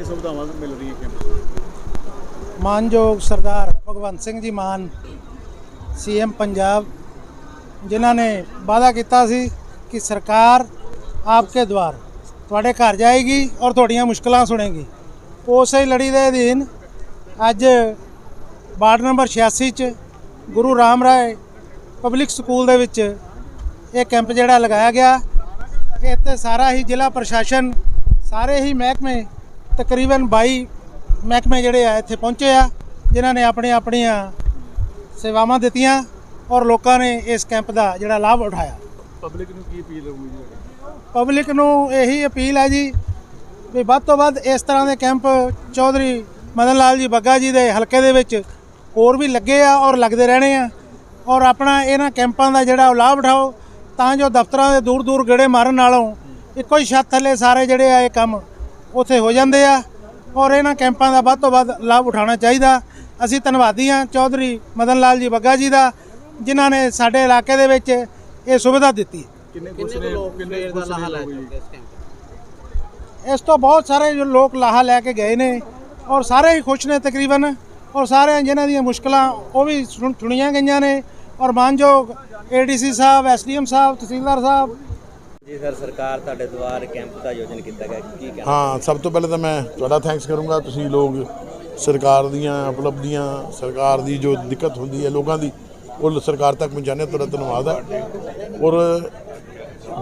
ਕਿੰਨੀ ਸੁਵਿਧਾਵਾਂ ਮਿਲ ਰਹੀਆਂ ਕੈਂਪ ਮਾਨਯੋਗ ਸਰਦਾਰ ਭਗਵੰਤ ਸਿੰਘ ਜੀ ਮਾਨ ਸੀਐਮ ਪੰਜਾਬ, ਜਿਨ੍ਹਾਂ ਨੇ ਵਾਅਦਾ ਕੀਤਾ ਸੀ ਕਿ ਸਰਕਾਰ ਆਪਕੇ ਦਵਾਰ ਤੁਹਾਡੇ ਘਰ ਜਾਏਗੀ ਔਰ ਤੁਹਾਡੀਆਂ ਮੁਸ਼ਕਲਾਂ ਸੁਣੇਗੀ। ਉਸੇ ਲੜੀ ਦੇ ਅਧੀਨ ਅੱਜ ਵਾਰਡ ਨੰਬਰ 86 ਚ ਗੁਰੂ ਰਾਮ ਰਾਏ ਪਬਲਿਕ ਸਕੂਲ ਦੇ ਵਿੱਚ ਇਹ ਕੈਂਪ ਜਿਹੜਾ ਲਗਾਇਆ ਗਿਆ। ਇੱਥੇ ਸਾਰਾ ਹੀ ਜ਼ਿਲ੍ਹਾ ਪ੍ਰਸ਼ਾਸਨ, ਸਾਰੇ ਹੀ ਮਹਿਕਮੇ ਤਕਰੀਬਨ 22 ਮਹਿਕਮੇ ਜਿਹੜੇ ਆ ਇੱਥੇ ਪਹੁੰਚੇ ਆ ਜਿਨ੍ਹਾਂ ਨੇ ਆਪਣੀਆਂ ਆਪਣੀਆਂ ਸੇਵਾਵਾਂ ਦਿੱਤੀਆਂ ਔਰ ਲੋਕਾਂ ਨੇ ਇਸ ਕੈਂਪ ਦਾ ਜਿਹੜਾ ਲਾਭ ਉਠਾਇਆ। ਪਬਲਿਕ ਨੂੰ ਕੀ ਅਪੀਲ ਹੋਊਗੀ ਜੀ ਪਬਲਿਕ ਨੂੰ ਇਹੀ ਅਪੀਲ ਹੈ ਜੀ ਵੀ ਵੱਧ ਤੋਂ ਵੱਧ ਇਸ ਤਰ੍ਹਾਂ ਦੇ ਕੈਂਪ ਚੌਧਰੀ ਮਦਨ ਲਾਲ ਜੀ ਬੱਗਾ ਜੀ ਦੇ ਹਲਕੇ ਦੇ ਵਿੱਚ ਹੋਰ ਵੀ ਲੱਗੇ ਆ ਔਰ ਲੱਗਦੇ ਰਹਿਣੇ ਆ ਔਰ ਆਪਣਾ ਇਹਨਾਂ ਕੈਂਪਾਂ ਦਾ ਜਿਹੜਾ ਲਾਭ ਉਠਾਓ ਤਾਂ ਜੋ ਦਫ਼ਤਰਾਂ ਦੇ ਦੂਰ ਦੂਰ ਗੇੜੇ ਮਾਰਨ ਨਾਲੋਂ ਇੱਕੋ ਹੀ ਛੱਤ ਥੱਲੇ ਸਾਰੇ ਜਿਹੜੇ ਆ ਇਹ ਕੰਮ ਉੱਥੇ ਹੋ ਜਾਂਦੇ ਆ ਔਰ ਇਹਨਾਂ ਕੈਂਪਾਂ ਦਾ ਵੱਧ ਤੋਂ ਵੱਧ ਲਾਭ ਉਠਾਉਣਾ ਚਾਹੀਦਾ। ਅਸੀਂ ਧੰਨਵਾਦੀ ਹਾਂ ਚੌਧਰੀ ਮਦਨ ਲਾਲ ਜੀ ਬੱਗਾ ਜੀ ਦਾ ਜਿਨ੍ਹਾਂ ਨੇ ਸਾਡੇ ਇਲਾਕੇ ਦੇ ਵਿੱਚ ਇਹ ਸੁਵਿਧਾ ਦਿੱਤੀ। ਕਿੰਨੇ ਕਿੰਨੇ ਇਸ ਤੋਂ ਬਹੁਤ ਸਾਰੇ ਜੋ ਲੋਕ ਲਾਹਾ ਲੈ ਕੇ ਗਏ ਨੇ ਔਰ ਸਾਰੇ ਹੀ ਖੁਸ਼ ਨੇ ਤਕਰੀਬਨ ਔਰ ਸਾਰੇ ਜਿਨ੍ਹਾਂ ਦੀਆਂ ਮੁਸ਼ਕਲਾਂ ਉਹ ਵੀ ਸੁਣ- ਸੁਣੀਆਂ ਗਈਆਂ ਨੇ। ਔਰ ਮਾਨਯੋਗ ਏਡੀਸੀ ਸਾਹਿਬ ਐਸਡੀਐਮ ਸਾਹਿਬ ਤਹਿਸੀਲਦਾਰ ਸਾਹਿਬ ਜੀ ਸਰ ਸਰਕਾਰ ਤੁਹਾਡੇ ਦੁਆਰ ਕੈਂਪ ਦਾ ਆਯੋਜਨ ਕੀਤਾ ਗਿਆ ਕੀ ਕਹਿਣਾ? ਹਾਂ ਸਭ ਤੋਂ ਪਹਿਲਾਂ ਤਾਂ ਮੈਂ ਤੁਹਾਡਾ ਥੈਂਕਸ ਕਰੂੰਗਾ। ਤੁਸੀਂ ਲੋਕ ਸਰਕਾਰ ਦੀਆਂ ਉਪਲਬਧੀਆਂ ਸਰਕਾਰ ਦੀ ਜੋ ਦਿੱਕਤ ਹੁੰਦੀ ਹੈ ਲੋਕਾਂ ਦੀ ਉਹ ਸਰਕਾਰ ਤੱਕ ਪਹੁੰਚਾਉਂਦੇ ਹੋ, ਤੁਹਾਡਾ ਧੰਨਵਾਦ ਹੈ। ਔਰ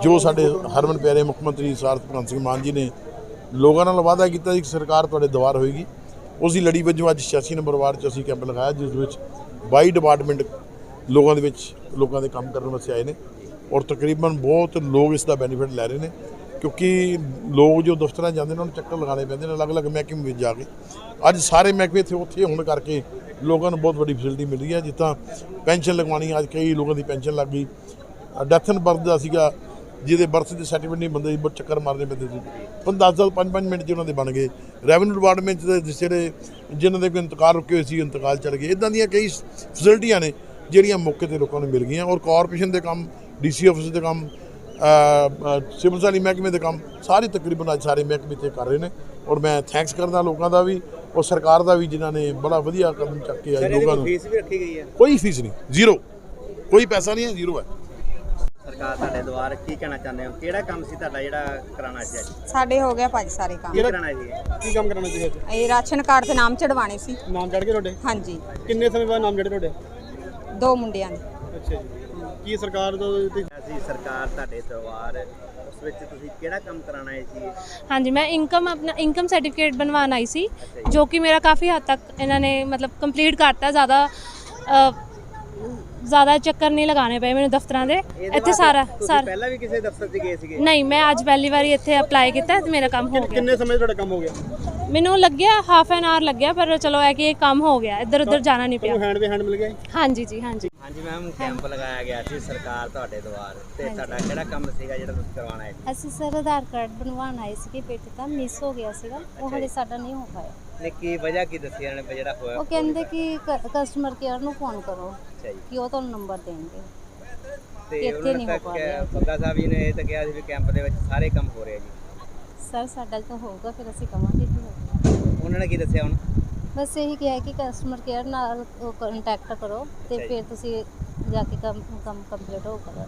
ਜੋ ਸਾਡੇ ਹਰਮਨ ਪਿਆਰੇ ਮੁੱਖ ਮੰਤਰੀ ਸਰਦਾਰ ਭਗਵੰਤ ਸਿੰਘ ਮਾਨ ਜੀ ਨੇ ਲੋਕਾਂ ਨਾਲ ਵਾਅਦਾ ਕੀਤਾ ਸੀ ਕਿ ਸਰਕਾਰ ਤੁਹਾਡੇ ਦੁਆਰ ਹੋਏਗੀ। ਉਸ ਦੀ ਲੜੀ ਵਜੋਂ ਅੱਜ 86 ਨੰਬਰ ਵਾਰਡ 'ਚ ਅਸੀਂ ਕੈਂਪ ਲਗਾਇਆ ਜਿਸ ਵਿੱਚ 22 ਡਿਪਾਰਟਮੈਂਟ ਲੋਕਾਂ ਦੇ ਵਿੱਚ ਲੋਕਾਂ ਦੇ ਕੰਮ ਕਰਨ ਵਾਸਤੇ ਆਏ ਨੇ। ਔਰ ਤਕਰੀਬਨ ਬਹੁਤ ਲੋਕ ਇਸ ਦਾ ਬੈਨੀਫਿਟ ਲੈ ਰਹੇ ਨੇ, ਕਿਉਂਕਿ ਲੋਕ ਜੋ ਦਫ਼ਤਰਾਂ ਜਾਂਦੇ ਨੇ, ਉਹਨਾਂ ਨੂੰ ਚੱਕਰ ਲਗਾਉਣੇ ਪੈਂਦੇ ਨੇ, ਅਲੱਗ-ਅਲੱਗ ਮਹਿਕਮੇ ਵਿੱਚ ਜਾ ਕੇ। ਅੱਜ ਸਾਰੇ ਮਹਿਕਮੇ ਇੱਥੇ ਉੱਥੇ ਹੋਣ ਕਰਕੇ ਲੋਕਾਂ ਨੂੰ ਬਹੁਤ ਵੱਡੀ ਫੈਸਿਲਿਟੀ ਮਿਲ ਰਹੀ ਹੈ, ਜਿੱਦਾਂ ਪੈਨਸ਼ਨ ਲਗਵਾਉਣੀ, ਅੱਜ ਕਈ ਲੋਕਾਂ ਦੀ ਪੈਨਸ਼ਨ ਲੱਗ ਗਈ। ਡੈਥ ਐਂਡ ਬਰਥ ਦਾ ਸੀਗਾ, ਜਿਹਦੇ ਬਰਥ ਦੇ ਸਰਟੀਫਿਕੇਟ ਨਹੀਂ ਬੰਦੇ, ਬਹੁਤ ਚੱਕਰ ਮਾਰਨੇ ਪੈਂਦੇ ਸੀ। ਪਰ 10 10 5 5 ਮਿੰਟ 'ਚ ਉਹਨਾਂ ਦੇ ਬਣ ਗਏ। ਰੈਵਨਿਊ ਡਿਪਾਰਟਮੈਂਟ ਦੇ ਜਿਹੜੇ, ਜਿਨ੍ਹਾਂ ਦੇ ਕੋਈ ਇੰਤਕਾਲ ਰੁਕੇ ਹੋਏ ਸੀ, ਇੰਤਕਾਲ ਚੜ ਗਏ। ਇਦਾਂ ਦੀਆਂ ਕਈ ਫੈਸਿਲਿਟੀਆਂ ਨੇ, ਜਿਹੜੀਆਂ ਮੌਕੇ ਤੇ ਲੋਕਾਂ ਨੂੰ ਮਿਲ ਗਈਆਂ। ਔਰ ਕਾਰਪੋਰੇਸ਼ਨ ਦੇ ਕੰਮ ਡੀਸੀ ਆਫਿਸ ਦੇ ਕੰਮ ਸਿਵਲ ਸਾਲੀ ਮਹਿਕਮੇ ਦੇ ਕੰਮ ਸਾਰੇ ਤਕਰੀਬਨ ਅੱਜ ਸਾਰੇ ਮਹਿਕਮੇ ਤੇ ਕਰ ਰਹੇ ਨੇ। ਔਰ ਮੈਂ ਥੈਂਕਸ ਕਰਦਾ ਲੋਕਾਂ ਦਾ ਵੀ ਔਰ ਸਰਕਾਰ ਦਾ ਵੀ ਜਿਨ੍ਹਾਂ ਨੇ ਬੜਾ ਵਧੀਆ ਕਦਮ ਚੱਕ ਕੇ ਇਹਦੀ ਲੋਕਾਂ ਕੋਈ ਨੂੰ। ਫੀਸ ਵੀ ਰੱਖੀ ਗਈ ਹੈ? ਕੋਈ ਫੀਸ ਨਹੀਂ ਜ਼ੀਰੋ ਕੋਈ ਪੈਸਾ ਨਹੀਂ ਹੈ ਜ਼ੀਰੋ ਹੈ। ਸਰਕਾਰ ਤੁਹਾਡੇ ਦੁਆਰ ਕੀ ਕਹਿਣਾ ਚਾਹੁੰਦੇ ਹੋ? ਕਿਹੜਾ ਕੰਮ ਸੀ ਤੁਹਾਡਾ ਜਿਹੜਾ ਕਰਾਉਣਾ ਸੀ ਅੱਜ? ਸਾਡੇ ਹੋ ਗਿਆ ਭਾਜੀ ਸਾਰੇ ਕੰਮ। ਕੀ ਕਰਾਉਣਾ ਸੀ? ਕੀ ਕੰਮ ਕਰਨਾ ਸੀ ਅੱਜ? ਇਹ ਰਾਸ਼ਨ ਕਾਰਡ ਤੇ ਨਾਮ ਚੜਵਾਣੇ ਸੀ। ਨਾਮ ਚੜ ਕੇ ਤੁਹਾਡੇ? ਹਾਂਜੀ। ਕਿੰਨੇ ਸਮੇਂ ਬਾਅਦ ਨਾਮ ਚੜੇ ਤੁਹਾਡੇ? ਦੋ ਮੁੰਡਿਆਂ ਦੇ ਅੱਛਾ ਜੀ। ਕੀ ਸਰਕਾਰ ਦਾ ਤੇ? ਅਸੀਂ ਸਰਕਾਰ ਤੁਹਾਡੇ ਦੁਆਰ ਉਸ ਵਿੱਚ ਤੁਸੀਂ ਕਿਹੜਾ ਕੰਮ ਕਰਾਉਣਾ ਹੈ ਸੀ ਹਾਂਜੀ ਮੈਂ ਇਨਕਮ ਆਪਣਾ ਇਨਕਮ ਸਰਟੀਫਿਕੇਟ ਬਣਵਾਉਣ ਆਈ ਸੀ ਜੋ। ਕਿ ਮੇਰਾ ਕਾਫੀ ਹੱਦ ਤੱਕ ਇਹਨਾਂ ਨੇ ਮਤਲਬ ਕੰਪਲੀਟ ਕਰਤਾ ਜ਼ਿਆਦਾ ਜ਼ਿਆਦਾ ਚੱਕਰ ਨਹੀਂ ਲਗਾਉਣੇ ਪਏ ਮੈਨੂੰ ਦਫ਼ਤਰਾਂ ਦੇ। ਇੱਥੇ ਸਾਰਾ ਸਾਰਾ ਪਹਿਲਾਂ ਵੀ ਕਿਸੇ ਦਫ਼ਤਰ 'ਚ ਗਏ ਸੀਗੇ? ਨਹੀਂ ਮੈਂ ਅੱਜ ਪਹਿਲੀ ਵਾਰੀ ਇੱਥੇ ਅਪਲਾਈ ਕੀਤਾ ਤੇ ਮੇਰਾ ਕੰਮ ਹੋ ਗਿਆ। ਕਿੰਨੇ ਸਮੇਂ ਤੁਹਾਡਾ ਕੰਮ ਹੋ ਗਿਆ? ਮੈਨੂੰ ਲੱਗਿਆ ਹਾਫ ਐਨ ਆਵਰ ਲੱਗਿਆ ਪਰ ਚਲੋ ਇਹ ਕਿ ਇਹ ਕੰਮ ਹੋ ਗਿਆ ਇੱਧਰ ਉੱਧਰ ਜਾਣਾ ਨਹੀਂ ਪਿਆ। ਤੁਹਾਨੂੰ ਹੈਂਡ ਦੇ ਹੈਂਡ ਮਿਲ ਗਿਆ ਜੀ? ਹਾਂਜੀ ਜੀ ਹਾਂਜੀ। ਹਾਂਜੀ ਮੈਮ ਕੈਂਪ ਲਗਾਇਆ ਗਿਆ ਸੀ ਸਰਕਾਰ ਤੁਹਾਡੇ ਦੁਆਰ ਤੇ ਤੁਹਾਡਾ ਕਿਹੜਾ ਕੰਮ ਸੀਗਾ ਜਿਹੜਾ ਤੁਸੀਂ ਕਰਵਾਉਣਾ ਹੈ? ਅਸੀਂ ਸਰ ਆਧਾਰ ਕਾਰਡ ਬਣਵਾਉਣ ਆਏ ਸੀਗੇ ਬੇਟੇ ਦਾ ਮਿਸ ਹੋ ਗਿਆ ਸੀਗਾ ਉਹ ਹਲੇ ਸਾਡਾ ਨਹੀਂ ਹੋ ਪਾਇਆ। ਨੇ ਕੀ ਵਜ੍ਹਾ ਕੀ ਦੱਸੀ ਇਹਨਾਂ ਨੇ ਜਿਹੜਾ ਹੋਇਆ? ਉਹ ਕਹਿੰਦੇ ਕਿ ਕਸਟਮਰ ਕੇਅਰ ਨੂੰ ਫੋਨ ਕਰੋ ਅੱਛਾ ਜੀ। ਕਿ ਉਹ ਤੁਹਾਨੂੰ ਨੰਬਰ ਦੇਣਗੇ। ਤੇ ਇੱਥੇ ਉਹਨਾਂ ਨੇ ਨਹੀਂ ਤਾਂ ਹੋ ਪਾ ਰਿਹਾ। ਕਿਹਾ- ਬੱਗਾ ਸਾਹਿਬ ਜੀ ਨੇ ਇਹ ਤਾਂ ਕਿਹਾ ਸੀ ਵੀ ਕੈਂਪ ਦੇ ਵਿੱਚ ਸਾਰੇ ਕੰਮ ਹੋ ਰਹੇ ਆ ਜੀ। ਸਰ ਸਾਡਾ ਤਾਂ ਹੋਊਗਾ ਫਿਰ ਅਸੀਂ ਕਵਾਂਗੇ ਕਿ ਹੋਊਗਾ। ਉਹਨਾਂ ਨੇ ਕੀ ਦੱਸਿਆ ਹੁਣ? ਬਸ ਇਹੀ ਕਿਹਾ ਕਿ ਕਸਟਮਰ ਕੇਅਰ ਨਾਲ ਕੰਟੈਕਟ ਕਰੋ ਤੇ ਫਿਰ ਤੁਸੀਂ ਜਾ ਕੇ ਕੰਮ ਕੰਮ ਕੰਪਲੀਟ ਹੋ ਕਰੋ।